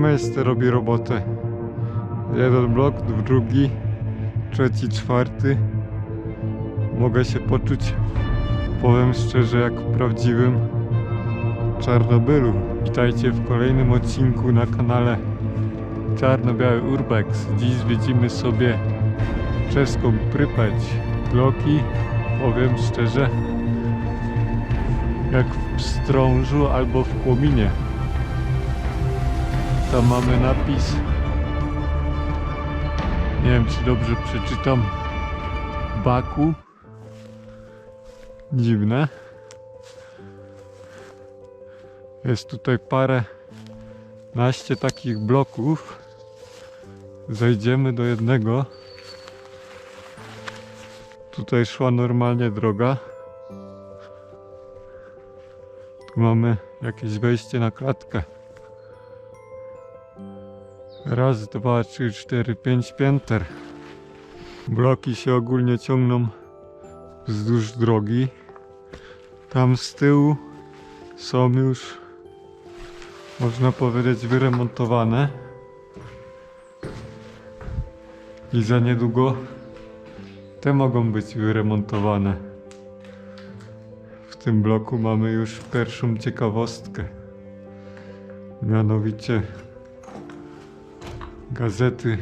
Miejsce robi robotę. Jeden blok, drugi, trzeci, czwarty. Mogę się poczuć, powiem szczerze, jak w prawdziwym Czarnobylu. Witajcie w kolejnym odcinku na kanale Czarno-Biały Urbex. Dziś zwiedzimy sobie czeską Prypeć. Bloki, powiem szczerze, jak w Strążu albo w Płominie. Tam mamy napis. Nie wiem, czy dobrze przeczytam. Baku. Dziwne. Jest tutaj parę naście takich bloków. Zejdziemy do jednego. Tutaj szła normalnie droga. Tu mamy jakieś wejście na klatkę. Raz, dwa, trzy, cztery, pięć pięter. Bloki się ogólnie ciągną wzdłuż drogi. Tam z tyłu są już, można powiedzieć, wyremontowane. I za niedługo te mogą być wyremontowane. W tym bloku mamy już pierwszą ciekawostkę. Mianowicie gazety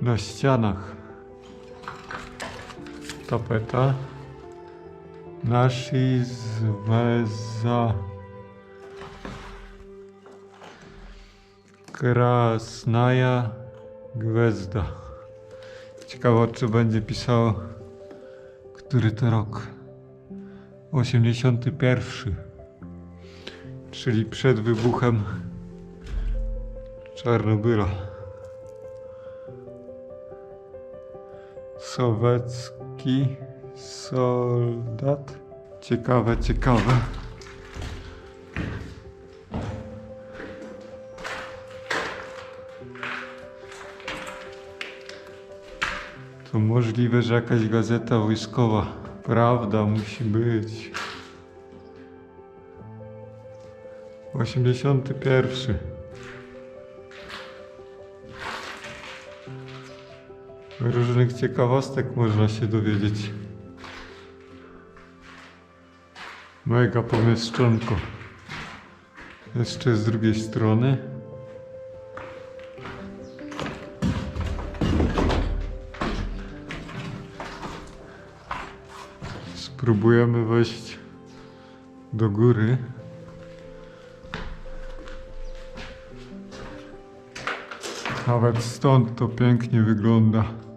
na ścianach. Tapeta. Nasi zweza Krasnaja Gwezda. Ciekawe, czy będzie pisało, który to rok. 81. Czyli przed wybuchem Czarnobyla. Sowiecki soldat. Ciekawe, ciekawe. To możliwe, że jakaś gazeta wojskowa. Prawda musi być. 81. Różnych ciekawostek można się dowiedzieć. Mega pomieszczonko. Jeszcze z drugiej strony. Spróbujemy wejść do góry. Nawet stąd to pięknie wygląda.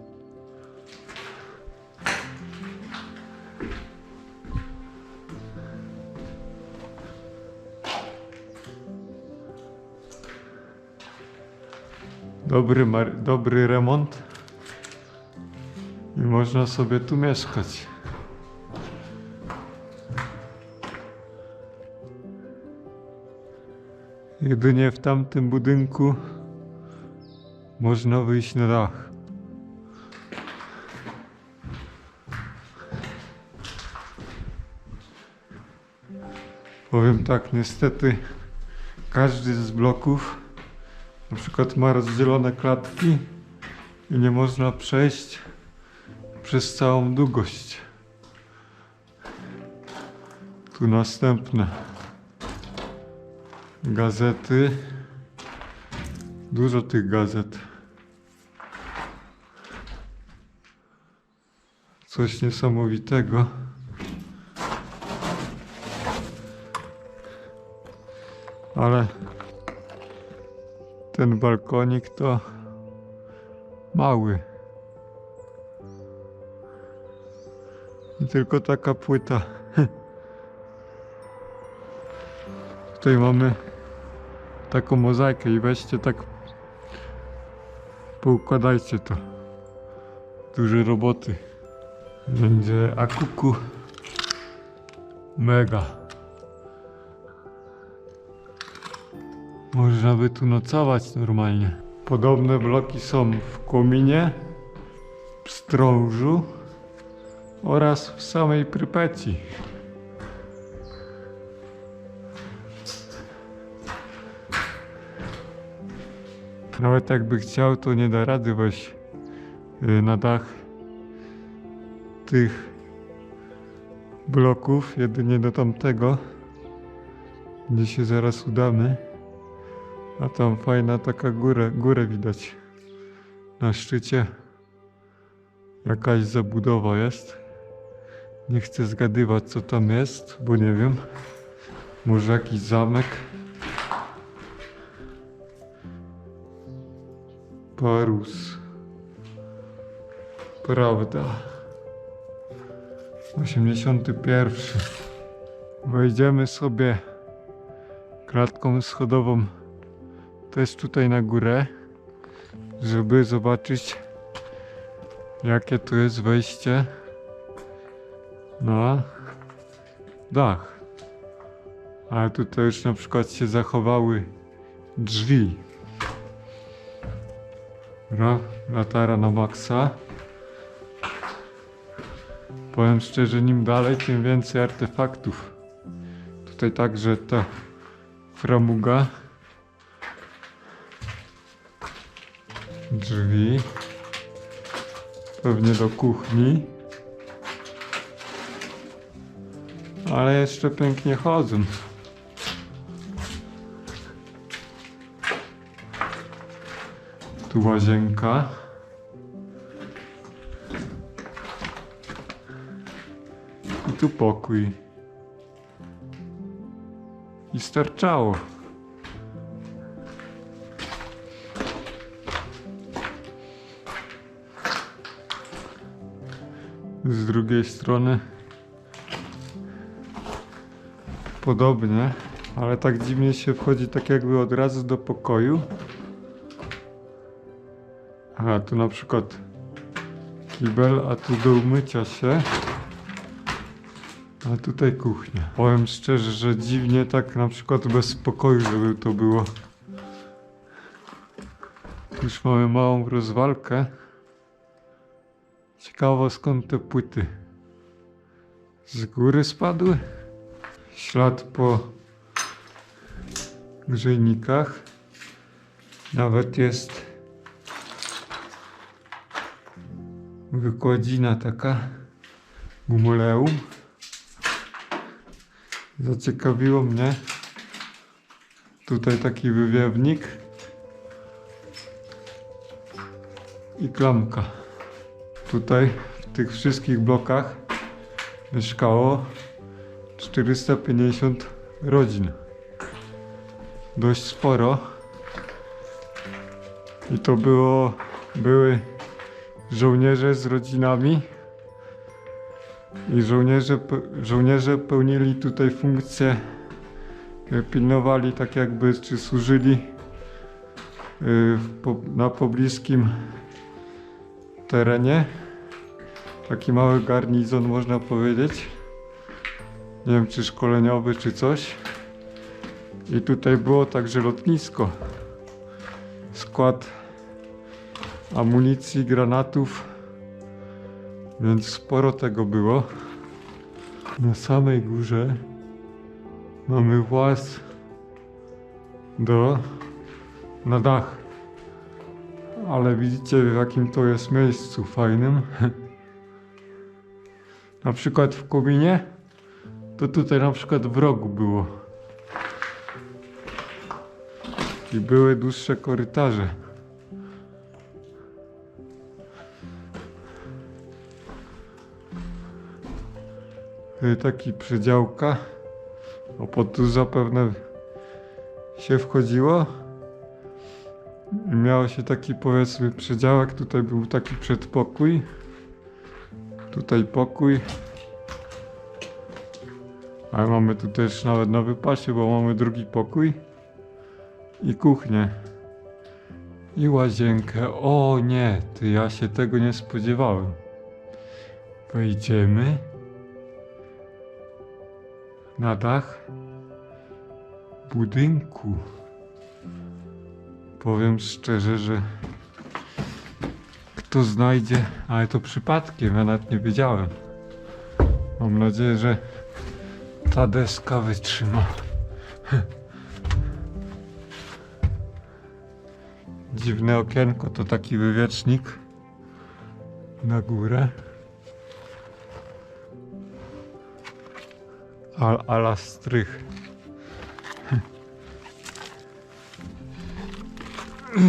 Dobry, dobry remont. I można sobie tu mieszkać. Jedynie w tamtym budynku można wyjść na dach. Powiem tak, niestety każdy z bloków na przykład ma rozdzielone klatki i nie można przejść przez całą długość. Tu następne gazety. Dużo tych gazet. Coś niesamowitego. Ale ten balkonik to mały. I tylko taka płyta. Tutaj mamy taką mozaikę i weźcie tak poukładajcie to. Duże roboty. Będzie akuku mega. Można by tu nocować normalnie. Podobne bloki są w Kłominie, w Strążu oraz w samej Prypeci. Nawet jakby chciał, to nie da rady wejść y, na dach tych bloków, jedynie do tamtego, gdzie się zaraz udamy. A tam fajna taka górę, górę widać. Na szczycie jakaś zabudowa jest. Nie chcę zgadywać co tam jest, bo nie wiem. Może jakiś zamek. Parus. Prawda. 81. Wejdziemy sobie klatką schodową też tutaj na górę, żeby zobaczyć jakie tu jest wejście na dach. Ale tutaj już na przykład się zachowały drzwi. Dobra, latara na maksa. Powiem szczerze, nim dalej, tym więcej artefaktów. Tutaj także ta framuga. Drzwi. Pewnie do kuchni. Ale jeszcze pięknie chodzą. Tu łazienka. I tu pokój. I starczało. Z drugiej strony podobnie, ale tak dziwnie się wchodzi tak jakby od razu do pokoju. A tu na przykład kibel, a tu do umycia się. A tutaj kuchnia. Powiem szczerze, że dziwnie tak na przykład bez spokoju, żeby to było. Już mamy małą rozwalkę. Ciekawo skąd te płyty z góry spadły. Ślad po grzejnikach. Nawet jest wykładzina taka gumoleum. Zaciekawiło mnie tutaj taki wywiewnik i klamka. Tutaj w tych wszystkich blokach mieszkało 450 rodzin. Dość sporo. I to było, były żołnierze z rodzinami. I żołnierze, żołnierze pełnili tutaj funkcję, e, pilnowali tak jakby, czy służyli e, na pobliskim terenie. Taki mały garnizon można powiedzieć. Nie wiem czy szkoleniowy czy coś. I tutaj było także lotnisko. Skład amunicji, granatów. Więc sporo tego było. Na samej górze mamy właz do na dach. Ale widzicie w jakim to jest miejscu fajnym. Na przykład w kominie to tutaj na przykład w rogu było. I były dłuższe korytarze. Y, Taki przedziałka. O pod tu zapewne się wchodziło. I miało się taki powiedzmy przedziałek. Tutaj był taki przedpokój. Tutaj pokój. Ale mamy tu też nawet na wypasie, bo mamy drugi pokój. I kuchnię. I łazienkę. O nie, ty ja się tego nie spodziewałem. Wejdziemy na dach budynku. Powiem szczerze, że kto znajdzie, ale to przypadkiem, ja nawet nie wiedziałem. Mam nadzieję, że ta deska wytrzyma. Dziwne okienko to taki wywiecznik na górę. Al, ala strych.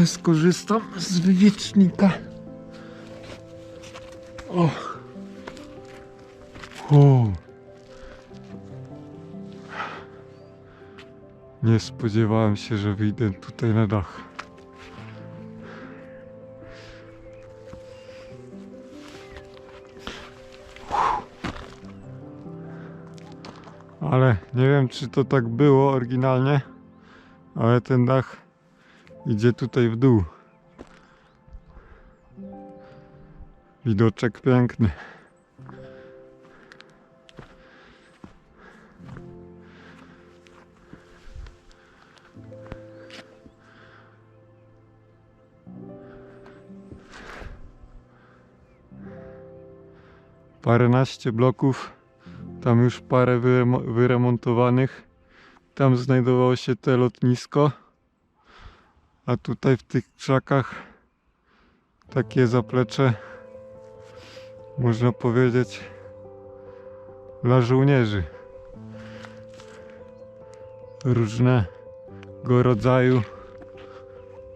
Skorzystam z wywiecznika. O. Nie spodziewałem się, że wyjdę tutaj na dach. Ale nie wiem, czy to tak było oryginalnie, ale ten dach idzie tutaj w dół. Widoczek piękny. Paręnaście bloków, tam już parę wyremo- wyremontowanych. Tam znajdowało się te lotnisko. A tutaj w tych krzakach takie zaplecze, można powiedzieć, dla żołnierzy. Różnego rodzaju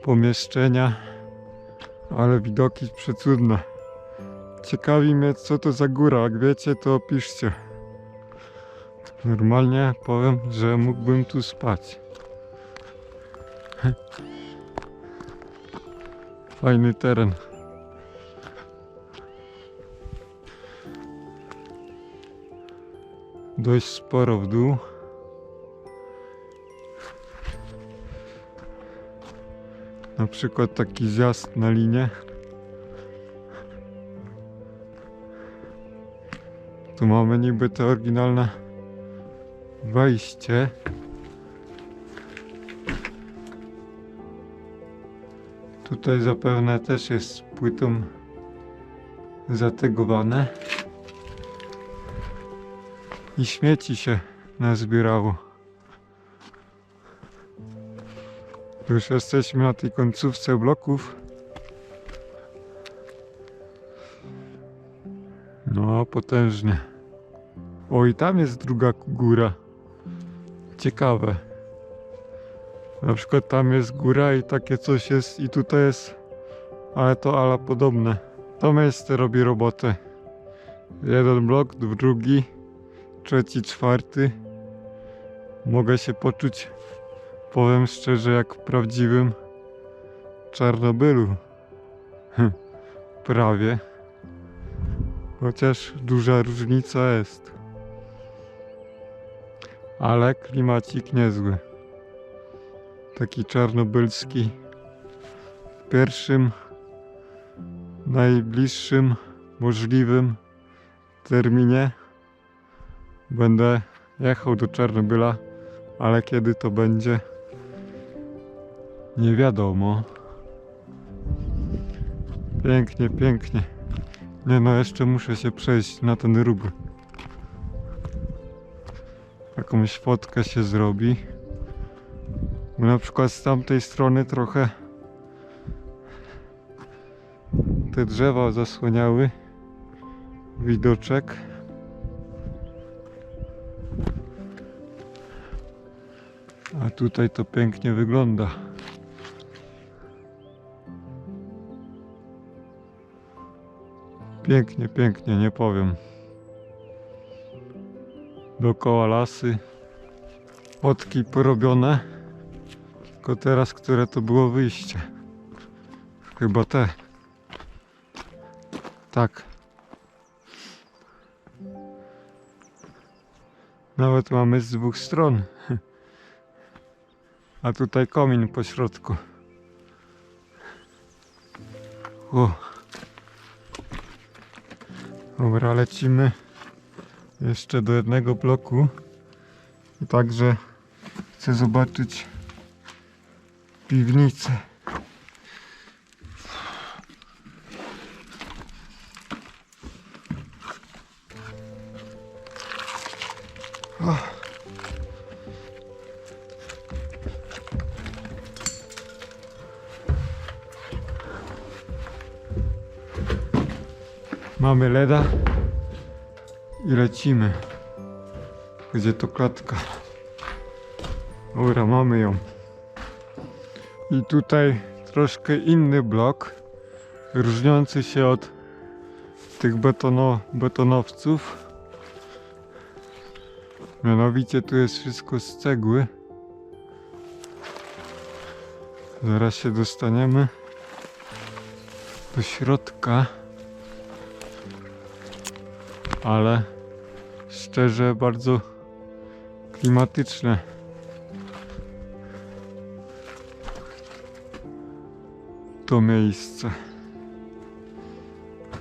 pomieszczenia, ale widoki przecudne. Ciekawi mnie, co to za góra. Jak wiecie, to opiszcie. Normalnie powiem, że mógłbym tu spać. Fajny teren. Dość sporo w dół. Na przykład taki zjazd na linię. Tu mamy niby te oryginalne wejście. Tutaj zapewne też jest płytą zategowane. I śmieci się nazbierało. Już jesteśmy na tej końcówce bloków. No, potężnie. O, i tam jest druga góra. Ciekawe. Na przykład tam jest góra i takie coś jest i tutaj jest, ale to ala podobne. To miejsce robi robotę. Jeden blok, drugi, trzeci, czwarty. Mogę się poczuć, powiem szczerze, jak w prawdziwym Czarnobylu. Prawie. Chociaż duża różnica jest. Ale klimacik niezły. Taki czarnobylski. W pierwszym, najbliższym możliwym terminie będę jechał do Czarnobyla, ale kiedy to będzie, nie wiadomo. Pięknie, pięknie. Nie no, jeszcze muszę się przejść na ten róg. Jakąś fotkę się zrobi. Bo na przykład z tamtej strony trochę te drzewa zasłaniały widoczek. Tutaj to pięknie wygląda. Pięknie, pięknie, nie powiem. Dookoła lasy. Fotki porobione. Tylko teraz, które to było wyjście. Chyba te. Tak. Nawet mamy z dwóch stron. A tutaj komin po środku. O. Dobra, lecimy jeszcze do jednego bloku. I także chcę zobaczyć piwnicę. Mamy leda i lecimy. Gdzie to klatka? Dobra, mamy ją. I tutaj troszkę inny blok, różniący się od tych betono, betonowców. Mianowicie tu jest wszystko z cegły. Zaraz się dostaniemy do środka. Ale szczerze bardzo klimatyczne. To miejsce.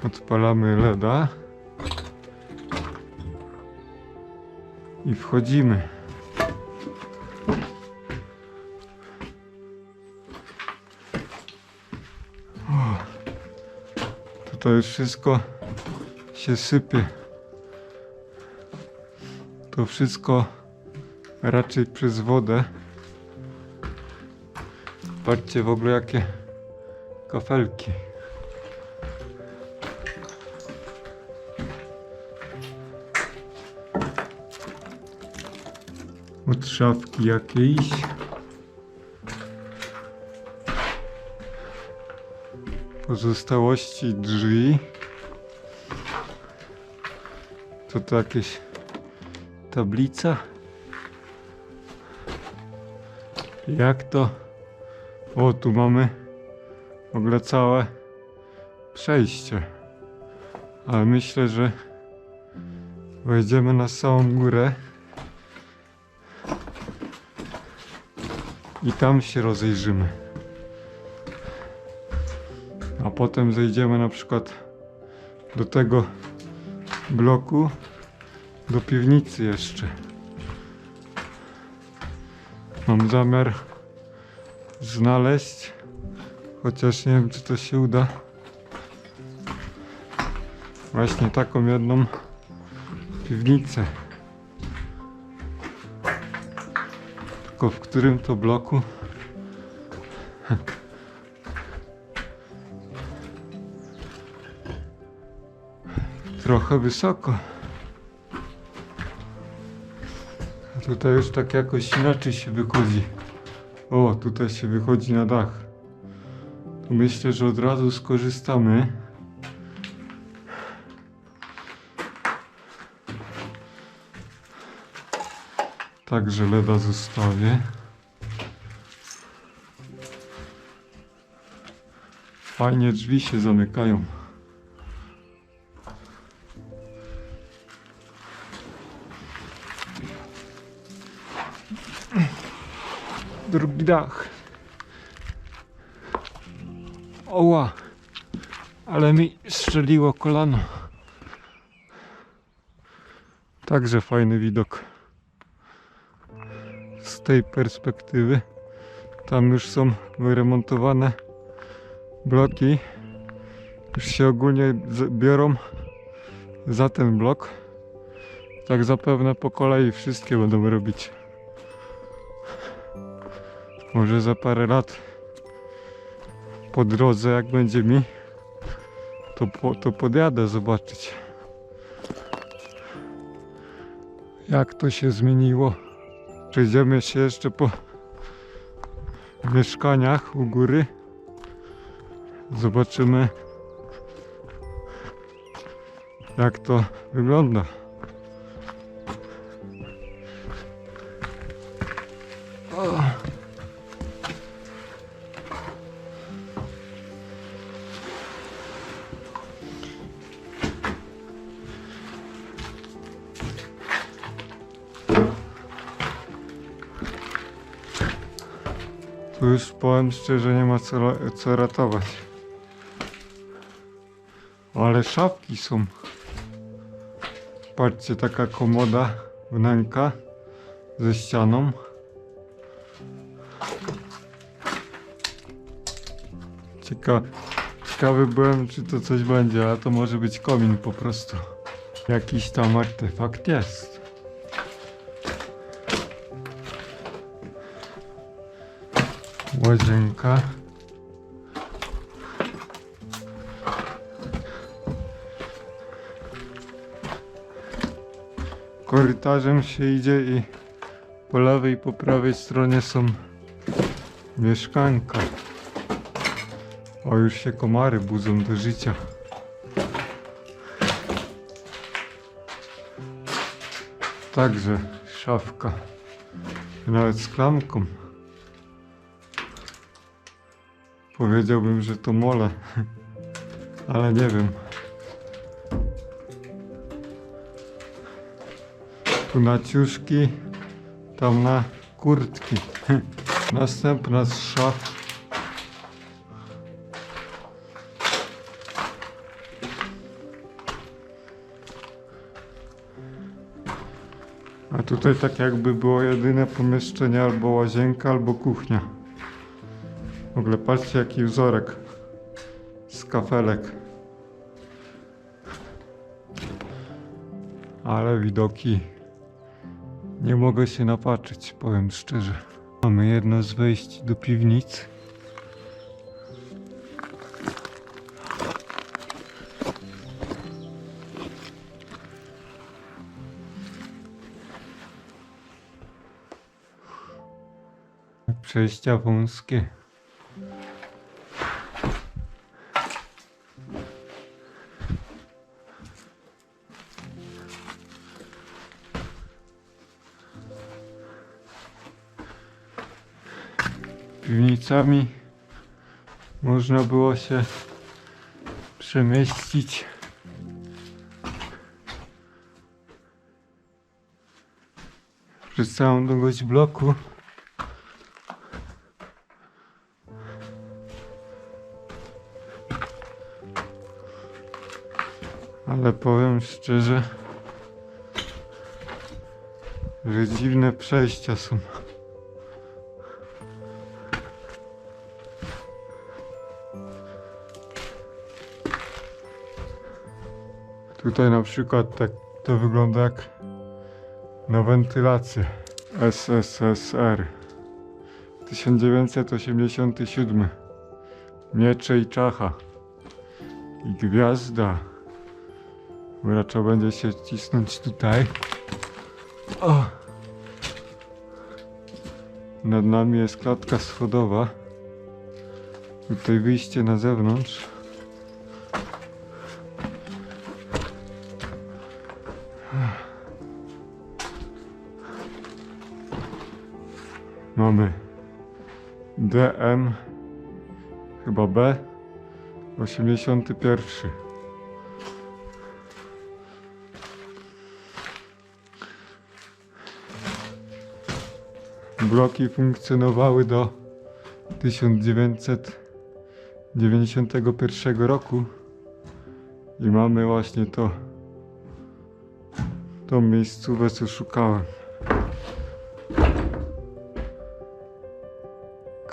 Odpalamy LEDa i wchodzimy. O, Tutaj wszystko się sypie. To wszystko raczej przez wodę. Patrzcie w ogóle jakie kafelki. Od szafki jakiejś. Pozostałości drzwi. To to jakieś tablica. Jak to? O, tu mamy w ogóle całe przejście. Ale myślę, że wejdziemy na samą górę i tam się rozejrzymy. A potem zejdziemy na przykład do tego bloku, do piwnicy jeszcze. Mam zamiar znaleźć, chociaż nie wiem czy to się uda. Właśnie taką jedną piwnicę. Tylko w którym to bloku? Trochę wysoko. Tutaj już tak jakoś inaczej się wychodzi. O, tutaj się wychodzi na dach. Myślę, że od razu skorzystamy. Także leda zostawię. Fajnie drzwi się zamykają. Drugi dach. Oła, ale mi strzeliło kolano. Także fajny widok z tej perspektywy. Tam już są wyremontowane bloki. Już się ogólnie biorą za ten blok. Tak zapewne po kolei wszystkie będą robić. Może za parę lat po drodze, jak będzie mi, to, po, to podjadę zobaczyć. Jak to się zmieniło. Przejdziemy się jeszcze po mieszkaniach u góry. Zobaczymy, jak to wygląda. Tu już powiem szczerze, nie ma co, co ratować. Ale szafki są. Patrzcie, taka komoda wnęka ze ścianą. Cieka ciekawy byłem, czy to coś będzie, ale to może być komin po prostu. Jakiś tam artefakt jest. łazienka. Korytarzem się idzie i po lewej i po prawej stronie są mieszkanka. O, już się komary budzą do życia. Także szafka, nawet z klamką. Powiedziałbym, że to mole, ale nie wiem. Tu na ciuszki, tam na kurtki. Następna z szaf. A tutaj tak jakby było jedyne pomieszczenie albo łazienka, albo kuchnia. W ogóle patrzcie jaki wzorek z kafelek. Ale widoki nie mogę się napatrzeć, powiem szczerze. Mamy jedno z wejść do piwnic. Przejścia wąskie. Piwnicami można było się przemieścić. Przez całą długość bloku. Ale powiem szczerze, że dziwne przejścia są. Tutaj na przykład tak to wygląda jak na wentylację. SSSR 1987 Miecze i czacha. I gwiazda. Trzeba będzie się cisnąć tutaj. O. Nad nami jest klatka schodowa. Tutaj wyjście na zewnątrz DM chyba B. 81 Bloki funkcjonowały do 1991 roku i mamy właśnie to tą miejscówę co szukałem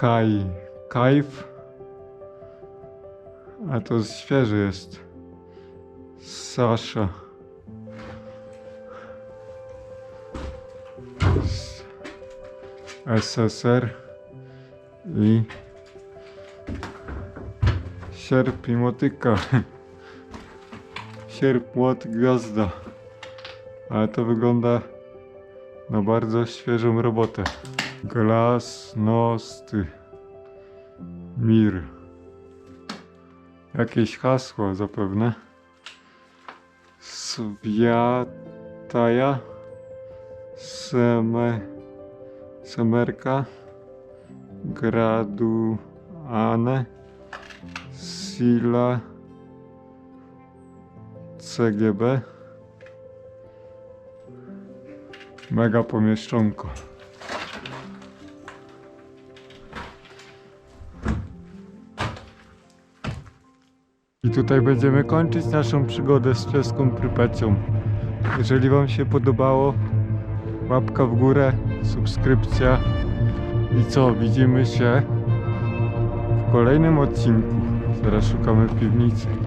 Kaj, Kajf. A to świeży jest. Sasza. S- SSR i sierp i motyka. Sierp, młot, gwiazda. Ale to wygląda na bardzo świeżą robotę. Glasnosty. Mir. Jakieś hasło zapewne. Swiataja. Seme. Semerka. Graduane. Sila. CGB. Mega pomieszczonko. Tutaj będziemy kończyć naszą przygodę z czeską Prypecią. Jeżeli Wam się podobało, łapka w górę, subskrypcja i co, widzimy się w kolejnym odcinku. Zaraz szukamy piwnicy.